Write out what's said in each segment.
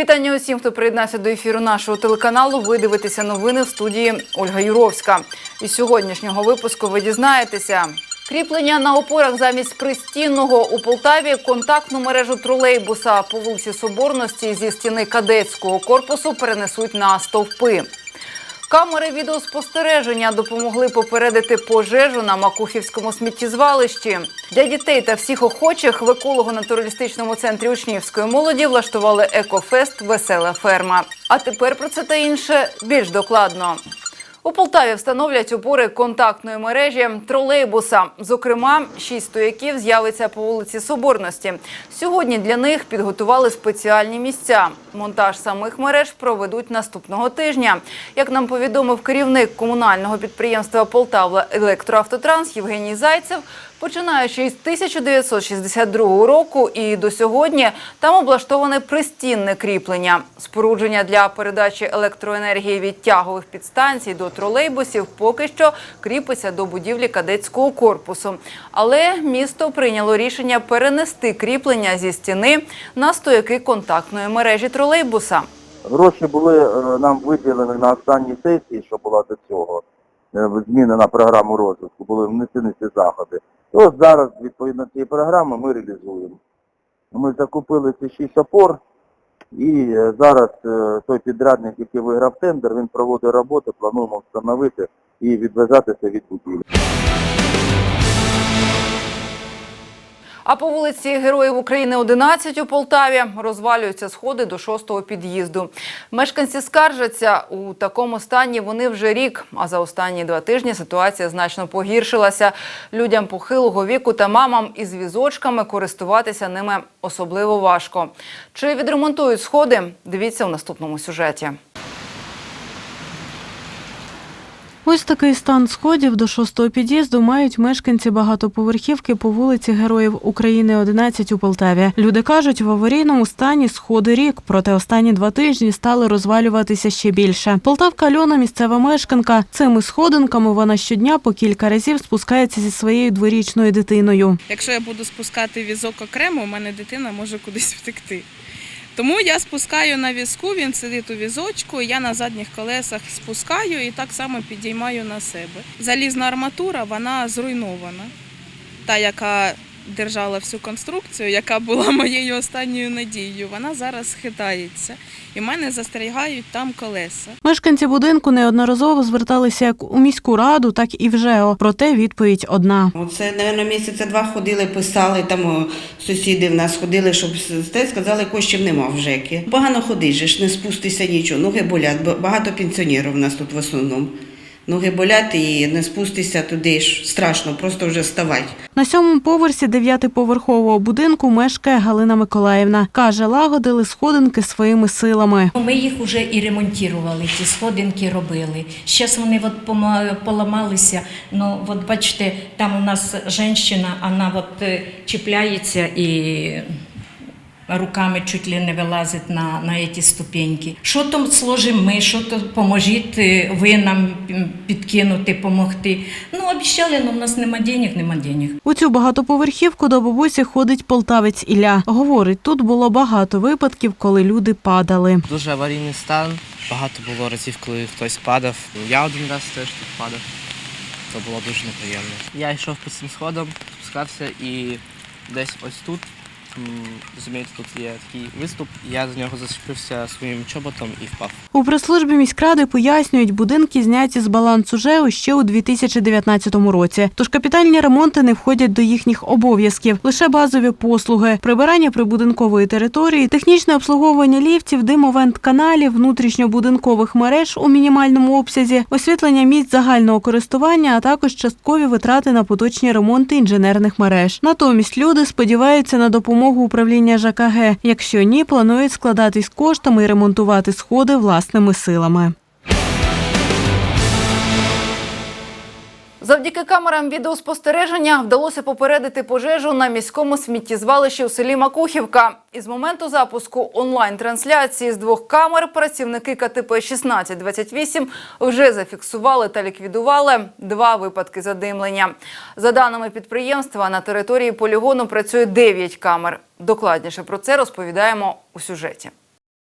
вітання усім, хто приєднався до ефіру нашого телеканалу. Ви дивитеся новини в студії Ольга Юровська. Із сьогоднішнього випуску ви дізнаєтеся. Кріплення на опорах замість пристінного у Полтаві контактну мережу тролейбуса по вулиці Соборності зі стіни кадетського корпусу перенесуть на стовпи. Камери відеоспостереження допомогли попередити пожежу на Макухівському сміттєзвалищі. Для дітей та всіх охочих в еколого-натуралістичному центрі учнівської молоді влаштували екофест Весела ферма. А тепер про це та інше більш докладно. У Полтаві встановлять опори контактної мережі тролейбуса. Зокрема, шість стояків з'явиться по вулиці Соборності. Сьогодні для них підготували спеціальні місця. Монтаж самих мереж проведуть наступного тижня. Як нам повідомив керівник комунального підприємства Полтава Електроавтотранс Євгеній Зайцев, починаючи із 1962 року і до сьогодні там облаштоване пристінне кріплення. Спорудження для передачі електроенергії від тягових підстанцій до тролейбусів поки що кріпиться до будівлі кадетського корпусу. Але місто прийняло рішення перенести кріплення зі стіни на стояки контактної мережі тролейбуса. Гроші були е, нам виділені на останній сесії, що була до цього, е, зміни програму розвитку, були внесені ці заходи. І ось зараз, відповідно цієї програми, ми реалізуємо. Ми закупили ці шість опор, і е, зараз е, той підрядник, який виграв тендер, він проводить роботу, плануємо встановити і відв'язатися від будівлі. А по вулиці Героїв України 11 у Полтаві розвалюються сходи до шостого під'їзду. Мешканці скаржаться, у такому стані вони вже рік. А за останні два тижні ситуація значно погіршилася. Людям похилого віку та мамам із візочками користуватися ними особливо важко. Чи відремонтують сходи? Дивіться у наступному сюжеті. Ось такий стан сходів до шостого під'їзду мають мешканці багатоповерхівки по вулиці Героїв України 11 у Полтаві. Люди кажуть, в аварійному стані сходи рік, проте останні два тижні стали розвалюватися ще більше. Полтавка Альона, місцева мешканка. Цими сходинками вона щодня по кілька разів спускається зі своєю дворічною дитиною. Якщо я буду спускати візок окремо, у мене дитина може кудись втекти. Тому я спускаю на візку, він сидить у візочку, я на задніх колесах спускаю і так само підіймаю на себе. Залізна арматура, вона зруйнована. Та, яка держала всю конструкцію, яка була моєю останньою надією, вона зараз хитається. І в мене застерігають там колеса. Мешканці будинку неодноразово зверталися як у міську раду, так і в ЖЕО. Проте відповідь одна. Оце, напевно, місяця два ходили, писали, там сусіди в нас ходили, щоб те сказали, коштів нема в ЖЕКі. Погано ходиш, не спустися нічого, ноги болять, бо багато пенсіонерів у нас тут в основному. Ноги болять і не спустися туди ж страшно, просто вже вставати. На сьомому поверсі дев'ятиповерхового будинку мешкає Галина Миколаївна. Каже, лагодили сходинки своїми силами. Ми їх вже і ремонтували, ті сходинки робили. Зараз вони от пома- поламалися. Ну, от бачите, там у нас жінка, вона от е, чіпляється і руками чуть ли не вилазить на, на ці ступеньки. Що там сложимо ми, що то поможіть е, ви нам підкинути, допомогти. Ну, обіцяли, але в нас нема денег, нема денег. У цю багатоповерхівку до бабусі ходить полтавець Ілля. Говорить, тут було багато випадків, коли люди падали. Дуже аварійний стан. Багато було разів, коли хтось падав. Я один раз теж тут падав. Це було дуже неприємно. Я йшов по цим сходам, спускався і десь ось тут. Розумієте, тут є такий виступ, я з нього зачепився своїм чоботом і впав. У прес-службі міськради пояснюють, будинки зняті з балансу ЖЕО ще у 2019 році. Тож капітальні ремонти не входять до їхніх обов'язків. Лише базові послуги, прибирання прибудинкової території, технічне обслуговування ліфтів, димовент каналів, внутрішньобудинкових мереж у мінімальному обсязі, освітлення місць загального користування, а також часткові витрати на поточні ремонти інженерних мереж. Натомість люди сподіваються на допомогу управління ЖКГ. Якщо ні, планують складатись коштами і ремонтувати сходи власними силами. Завдяки камерам відеоспостереження вдалося попередити пожежу на міському сміттєзвалищі у селі Макухівка. Із моменту запуску онлайн-трансляції з двох камер працівники КТП 1628 вже зафіксували та ліквідували два випадки задимлення. За даними підприємства, на території полігону працює 9 камер. Докладніше про це розповідаємо у сюжеті.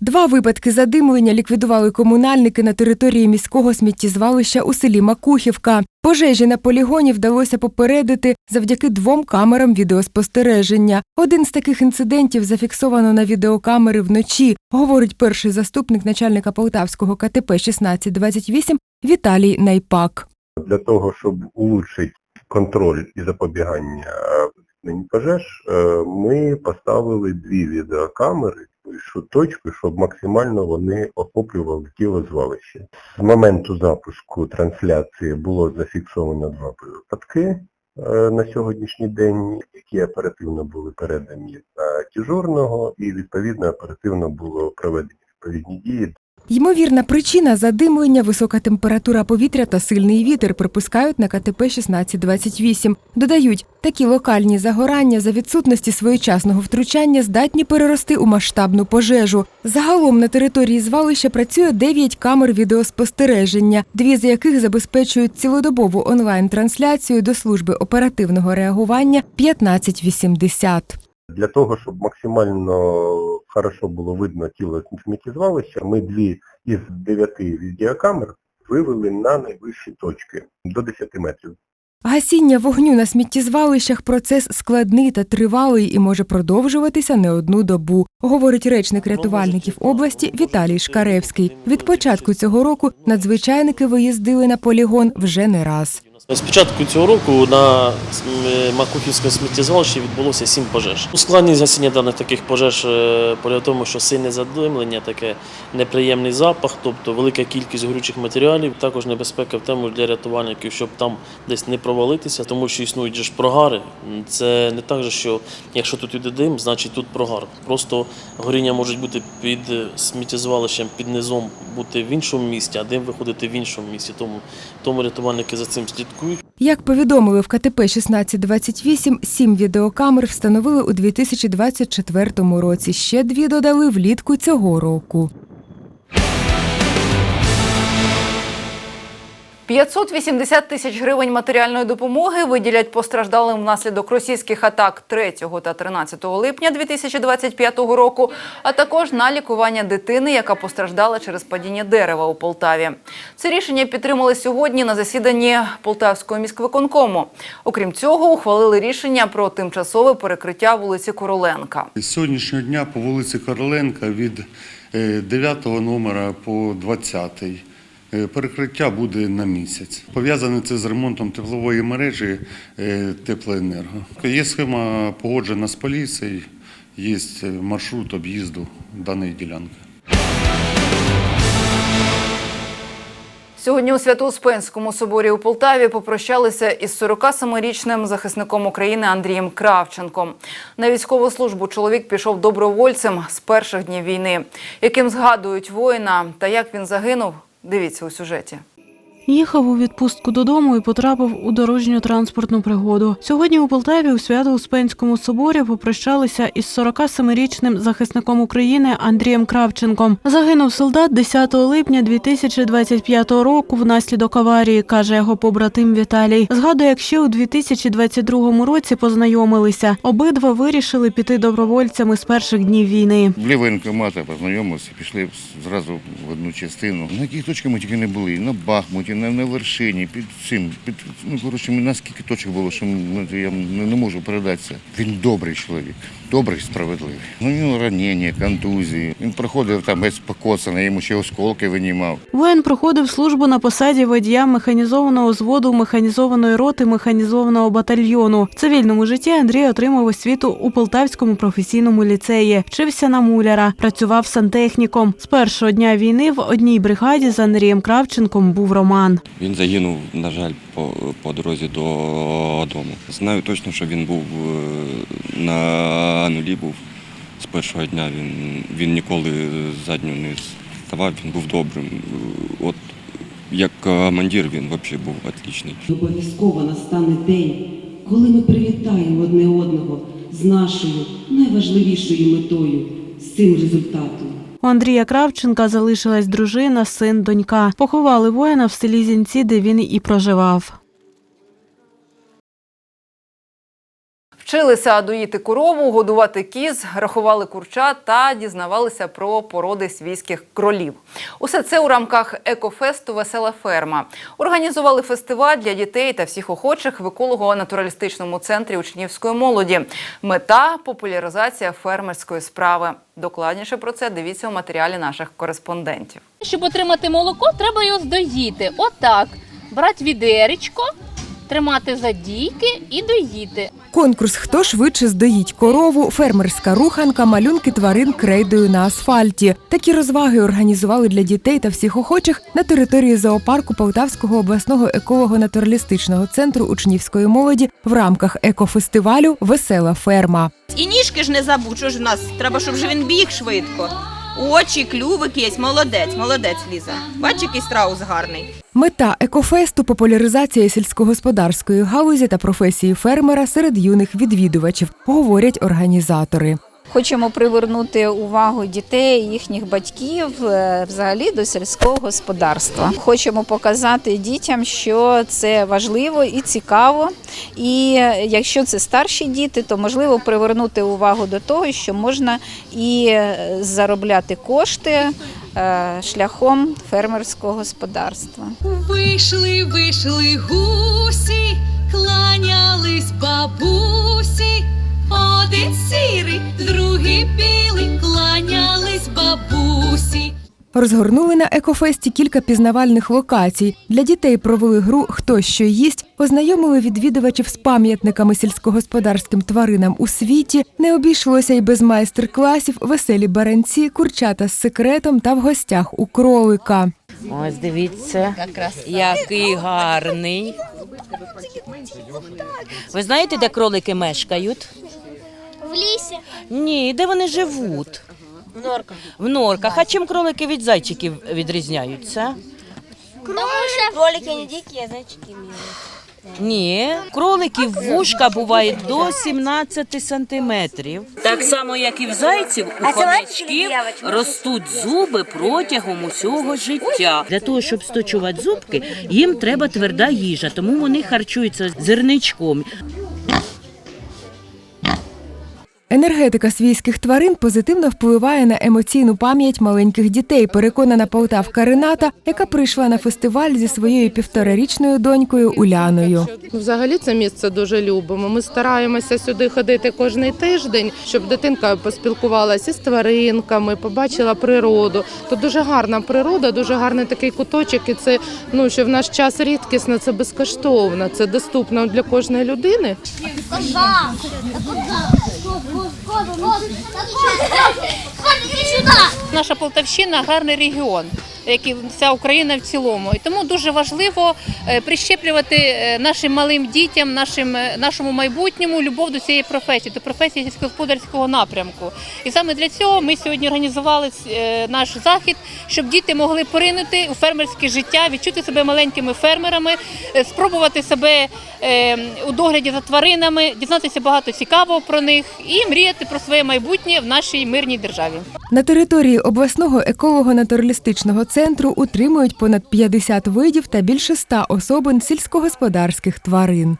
Два випадки задимлення ліквідували комунальники на території міського сміттєзвалища у селі Макухівка. Пожежі на полігоні вдалося попередити завдяки двом камерам відеоспостереження. Один з таких інцидентів зафіксовано на відеокамери вночі, говорить перший заступник начальника Полтавського КТП 1628 Віталій Найпак. Для того, щоб улучшити контроль і запобігання е, пожеж, е, ми поставили дві відеокамери точку, щоб максимально вони охоплювали тіло звалища. З моменту запуску трансляції було зафіксовано два випадки е, на сьогоднішній день, які оперативно були передані на дежурного і відповідно оперативно було проведені відповідні дії Ймовірна причина задимлення, висока температура повітря та сильний вітер припускають на КТП 1628. Додають, такі локальні загорання за відсутності своєчасного втручання здатні перерости у масштабну пожежу. Загалом на території звалища працює 9 камер відеоспостереження, дві з яких забезпечують цілодобову онлайн-трансляцію до служби оперативного реагування 1580. Для того, щоб максимально хорошо було видно тіло сміттєзвалища, ми дві із дев'яти відеокамер вивели на найвищі точки до 10 метрів. Гасіння вогню на сміттєзвалищах процес складний та тривалий і може продовжуватися не одну добу, говорить речник рятувальників області Віталій Шкаревський. Від початку цього року надзвичайники виїздили на полігон вже не раз. З початку цього року на Макухівському сміттєзвалищі відбулося сім пожеж. Ускладність гасіння даних таких пожеж е, полягає тому, що сильне задимлення, таке неприємний запах, тобто велика кількість горючих матеріалів, також небезпека в тому для рятувальників, щоб там десь не провалитися, тому що існують ж прогари. Це не так, що якщо тут іде дим, значить тут прогар. Просто горіння може бути під сміттєзвалищем, під низом бути в іншому місці, а дим виходити в іншому місці. Тому, тому рятувальники за цим слідкують. Як повідомили в КТП 1628, сім відеокамер встановили у 2024 році. Ще дві додали влітку цього року. 580 тисяч гривень матеріальної допомоги виділять постраждалим внаслідок російських атак 3 та 13 липня 2025 року, а також на лікування дитини, яка постраждала через падіння дерева у Полтаві. Це рішення підтримали сьогодні на засіданні Полтавського міськвиконкому. Окрім цього, ухвалили рішення про тимчасове перекриття вулиці Короленка. З сьогоднішнього дня по вулиці Короленка від 9 номера по 20 е, перекриття буде на місяць. Пов'язане це з ремонтом теплової мережі е, теплоенерго. Є схема погоджена з поліцією, є маршрут об'їзду даної ділянки. Сьогодні у Свято-Успенському соборі у Полтаві попрощалися із 47-річним захисником України Андрієм Кравченком. На військову службу чоловік пішов добровольцем з перших днів війни. Яким згадують воїна та як він загинув, дивіться у сюжеті. Їхав у відпустку додому і потрапив у дорожню транспортну пригоду. Сьогодні у Полтаві у Свято-Успенському соборі попрощалися із 47-річним захисником України Андрієм Кравченком. Загинув солдат 10 липня 2025 року внаслідок аварії, каже його побратим Віталій. Згадує, як ще у 2022 році познайомилися. Обидва вирішили піти добровольцями з перших днів війни. Біля воєнкомата познайомилися, пішли зразу в одну частину. На яких точках ми тільки не були, на Бахмуті, на, на вершині, під цим, під ну коротше, наскільки точок було, що я не, не можу передати це. Він добрий чоловік, добрий, справедливий. Ну, у нього ранення, контузії. Він проходив там весь покоцаний, йому ще осколки винімав. Воїн проходив службу на посаді водія механізованого зводу механізованої роти механізованого батальйону. В цивільному житті Андрій отримав освіту у Полтавському професійному ліцеї. Вчився на муляра, працював сантехніком. З першого дня війни в одній бригаді з Андрієм Кравченком був Роман. Він загинув, на жаль, по, по дорозі додому. Знаю точно, що він був е, на нулі був з першого дня. Він, він ніколи задню не ставав, він був добрим. От як командир він взагалі був отличний. Обов'язково настане день, коли ми привітаємо одне одного з нашою найважливішою метою, з цим результатом. У Андрія Кравченка залишилась дружина, син, донька. Поховали воїна в селі Зінці, де він і проживав. Вчилися доїти корову, годувати кіз, рахували курчат та дізнавалися про породи свійських кролів. Усе це у рамках екофесту Весела ферма. Організували фестиваль для дітей та всіх охочих в еколого-натуралістичному центрі учнівської молоді. Мета популяризація фермерської справи. Докладніше про це дивіться у матеріалі наших кореспондентів. Щоб отримати молоко, треба його здоїти. Отак. Брати відеречко, тримати за дійки і доїти. Конкурс Хто швидше здоїть корову, фермерська руханка, малюнки тварин крейдою на асфальті. Такі розваги організували для дітей та всіх охочих на території зоопарку Полтавського обласного еколого-натуралістичного центру учнівської молоді в рамках екофестивалю Весела ферма. І ніжки ж не забудь, що ж в нас треба, щоб же він біг швидко. Очі, клювик є, молодець, молодець, Ліза. Бач, який страус гарний. Мета екофесту популяризація сільськогосподарської галузі та професії фермера серед юних відвідувачів, говорять організатори. Хочемо привернути увагу дітей, їхніх батьків е, взагалі до сільського господарства. Хочемо показати дітям, що це важливо і цікаво. І е, якщо це старші діти, то можливо привернути увагу до того, що можна і е, заробляти кошти шляхом фермерського господарства. Вийшли, вийшли гусі, кланялись бабусі. Один сірий, другий білий, кланялись бабусі. Розгорнули на екофесті кілька пізнавальних локацій. Для дітей провели гру Хто що їсть, ознайомили відвідувачів з пам'ятниками сільськогосподарським тваринам у світі. Не обійшлося й без майстер-класів, веселі баранці, курчата з секретом та в гостях у кролика. Ось дивіться, який гарний. Ви знаєте, де кролики мешкають? В лісі. Ні, де вони живуть? В норках. В норках. А чим кролики від зайчиків відрізняються? Тому що кролики не дикі, а зайчики милі. Ні, кроликів вушка бувають до 17 сантиметрів. Так само, як і в зайців, у А хомячків ростуть зуби протягом усього життя. Для того, щоб сточувати зубки, їм треба тверда їжа, тому вони харчуються зерничком. Енергетика свійських тварин позитивно впливає на емоційну пам'ять маленьких дітей, переконана полтавка Рената, яка прийшла на фестиваль зі своєю півторарічною донькою Уляною. Взагалі це місце дуже любимо. Ми стараємося сюди ходити кожний тиждень, щоб дитинка поспілкувалася з тваринками, побачила природу. Тут дуже гарна природа, дуже гарний такий куточок. І це ну що в наш час рідкісно, це безкоштовно, це доступно для кожної людини. Наша Полтавщина гарний регіон, як і вся Україна в цілому. І тому дуже важливо е, прищеплювати е, нашим малим дітям, нашим, е, нашому майбутньому любов до цієї професії, до професії сільськогосподарського напрямку. І саме для цього ми сьогодні організували наш захід, щоб діти могли поринути у фермерське життя, відчути себе маленькими фермерами, спробувати себе у догляді за тваринами, дізнатися багато цікавого про них і мріяти про своє майбутнє в нашій мирній державі. На території обласного еколого-натуралістичного центру утримують понад 50 видів та більше 100 особин сільськогосподарських тварин.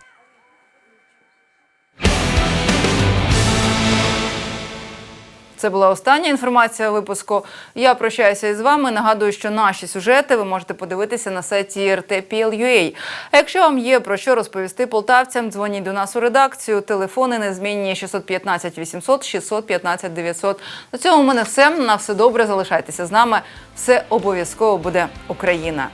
Це була остання інформація випуску. Я прощаюся із вами. Нагадую, що наші сюжети ви можете подивитися на сайті RTPL.ua. А якщо вам є про що розповісти полтавцям, дзвоніть до нас у редакцію. Телефони незмінні 615 800 615 900. На цьому в мене все. На все добре. Залишайтеся з нами. Все обов'язково буде Україна.